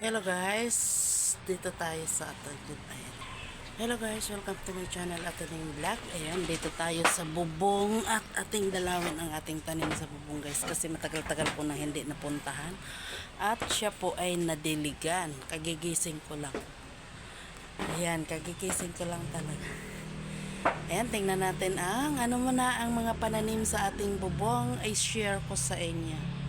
Hello guys, dito tayo sa Atagid. Ayan. Hello guys, welcome to my channel Ataning Vlog. Ayan, dito tayo sa bubong at ating dalawin ang ating tanim sa bubong guys kasi matagal-tagal po na hindi napuntahan. At siya po ay nadiligan. Kagigising ko lang. Ayan, kagigising ko lang talaga. Ayan, tingnan natin ang ano mo na ang mga pananim sa ating bubong ay share ko sa inyo.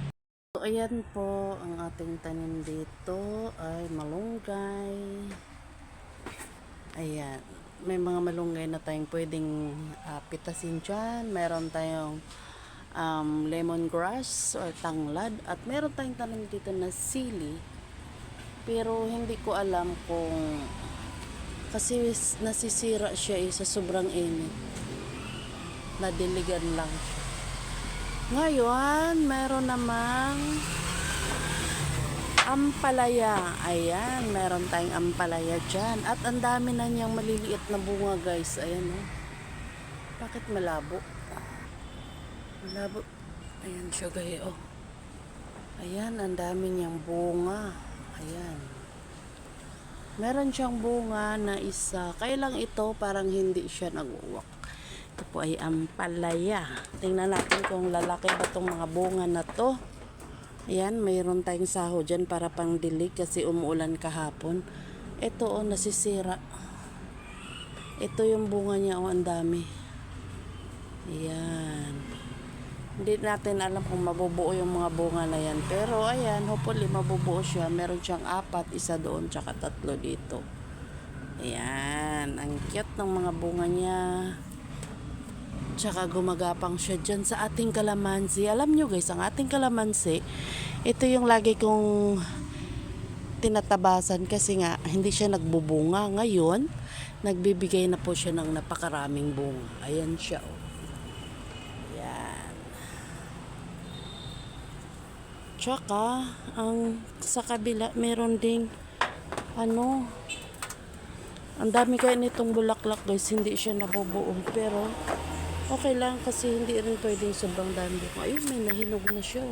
So, ayan po, ang ating tanim dito ay malunggay. Ayan. May mga malunggay na tayong pwedeng ah, pitasin dyan. Meron tayong um, lemongrass or tanglad. At meron tayong tanim dito na sili. Pero hindi ko alam kung kasi nasisira siya eh, sa sobrang init. Nadiligan lang siya. Ngayon, meron namang ampalaya. Ayan, meron tayong ampalaya dyan. At ang dami na niyang maliliit na bunga, guys. Ayan, oh. Bakit malabo? Malabo. Ayan siya, guys, oh. Ayan, ang dami niyang bunga. Ayan. Meron siyang bunga na isa. Kailang ito, parang hindi siya nag-uwak. Ito po ay ampalaya. Tingnan natin kung lalaki ba itong mga bunga na to. Ayan, mayroon tayong saho dyan para pang dilig kasi umuulan kahapon. Ito oh, nasisira. Ito yung bunga niya oh, ang dami. Ayan. Hindi natin alam kung mabubuo yung mga bunga na yan. Pero ayan, hopefully mabubuo siya. Meron siyang apat, isa doon, tsaka tatlo dito. Ayan, ang cute ng mga bunga niya. Tsaka gumagapang siya dyan sa ating kalamansi. Alam nyo guys, ang ating kalamansi, ito yung lagi kong tinatabasan kasi nga hindi siya nagbubunga. Ngayon, nagbibigay na po siya ng napakaraming bunga. Ayan siya. Oh. Ayan. Tsaka, ang sa kabila, meron ding ano, ang dami kaya nitong bulaklak guys, hindi siya nabubuo. Pero, okay lang kasi hindi rin pwedeng sobrang dami ko. Ayun, may nahinog na siya.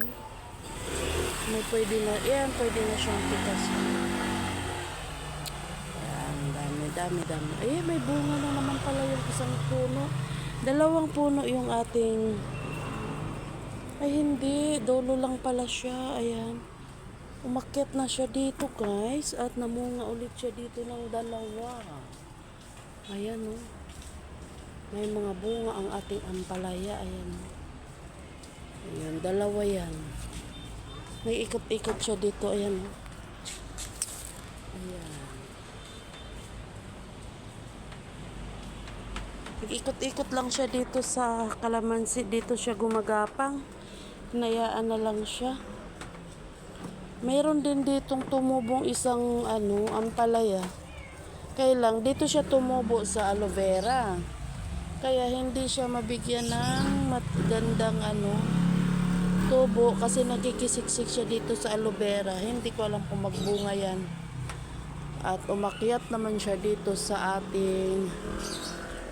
May pwede na, yan, pwede na siyang pitas. Yan, dami, dami, dami. Ayun, may bunga na naman pala yung isang puno. Dalawang puno yung ating, ay hindi, dolo lang pala siya. Ayan. Umakyat na siya dito guys at namunga ulit siya dito ng dalawa. Ayan oh. May mga bunga ang ating ampalaya. Ayan. Ayan, dalawa yan. May ikot-ikot siya dito. Ayan. Ayan. Ikot-ikot lang siya dito sa kalamansi. Dito siya gumagapang. Hinayaan na lang siya. Mayroon din ditong tumubong isang ano, ampalaya. Kaya dito siya tumubo sa aloe vera. Kaya hindi siya mabigyan ng magandang ano, tubo kasi nagkikisiksik siya dito sa aloe vera. Hindi ko alam kung magbunga yan. At umakyat naman siya dito sa ating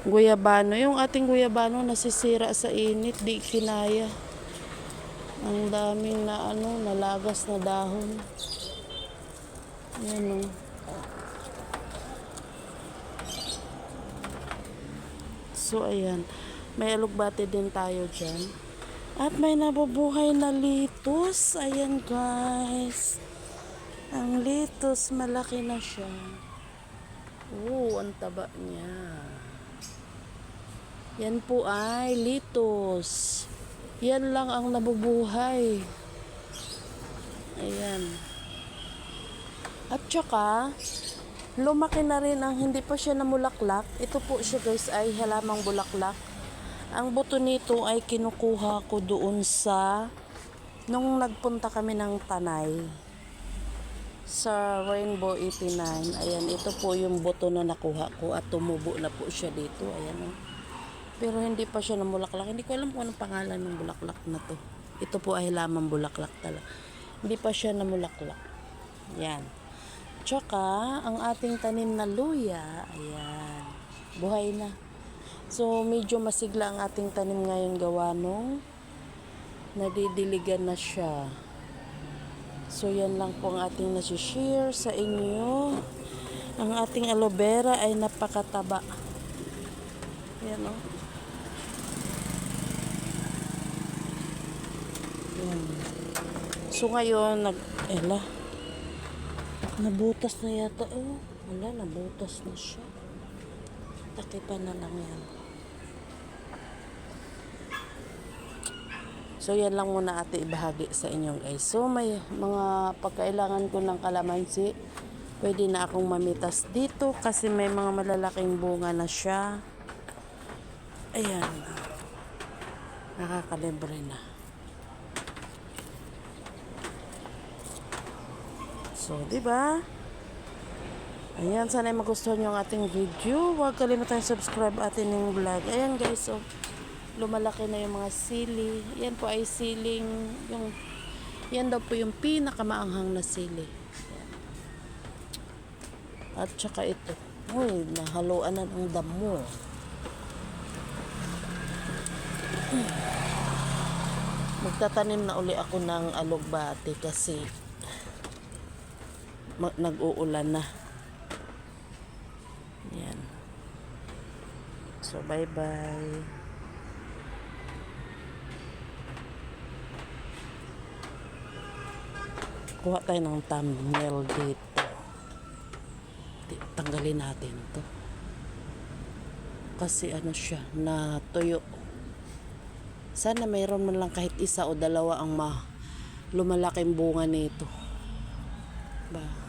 guyabano. Yung ating guyabano nasisira sa init, di kinaya. Ang daming na ano, nalagas na dahon. Yan o. So, ayan. May alugbate din tayo dyan. At may nabubuhay na litos. Ayan, guys. Ang litos, malaki na siya. Oo, ang taba niya. Yan po ay litos. Yan lang ang nabubuhay. Ayan. At saka, lumaki na rin ang hindi pa siya namulaklak. Ito po siya guys ay halamang bulaklak. Ang buto nito ay kinukuha ko doon sa nung nagpunta kami ng Tanay sa Rainbow 89. Ayan, ito po yung buto na nakuha ko at tumubo na po siya dito. Ayan oh. Pero hindi pa siya namulaklak. Hindi ko alam kung anong pangalan ng bulaklak na to. Ito po ay lamang bulaklak talaga. Hindi pa siya namulaklak. Yan. Tsaka, ang ating tanim na luya, ayan, buhay na. So, medyo masigla ang ating tanim ngayon gawa nung nadidiligan na siya. So yan lang po ang ating nasi-share sa inyo. Ang ating aloe vera ay napakataba. Yan o. Yan. So ngayon, nag... Ela. Nabutas na yata. Oh, wala, nabutas na siya. Takipan na lang yan. So yan lang muna ate ibahagi sa inyo guys. So may mga pagkailangan ko ng kalamansi. Pwede na akong mamitas dito kasi may mga malalaking bunga na siya. Ayan. Nakakalibre na. So, di ba? Ayan, sana magustuhan nyo ang ating video. Huwag kalimutan subscribe atin ng vlog. Ayan guys, so, lumalaki na yung mga sili. Yan po ay siling, yung, yan daw po yung pinakamaanghang na sili. Ayan. At saka ito. Uy, nahaluan na ng damo. Hmm. Magtatanim na uli ako ng alugbati kasi nag-uulan na. Yan. So, bye-bye. Kuha tayo ng thumbnail dito. Di- Tanggalin natin to. Kasi ano siya, natuyo. Sana mayroon man lang kahit isa o dalawa ang ma lumalaking bunga nito. Ba?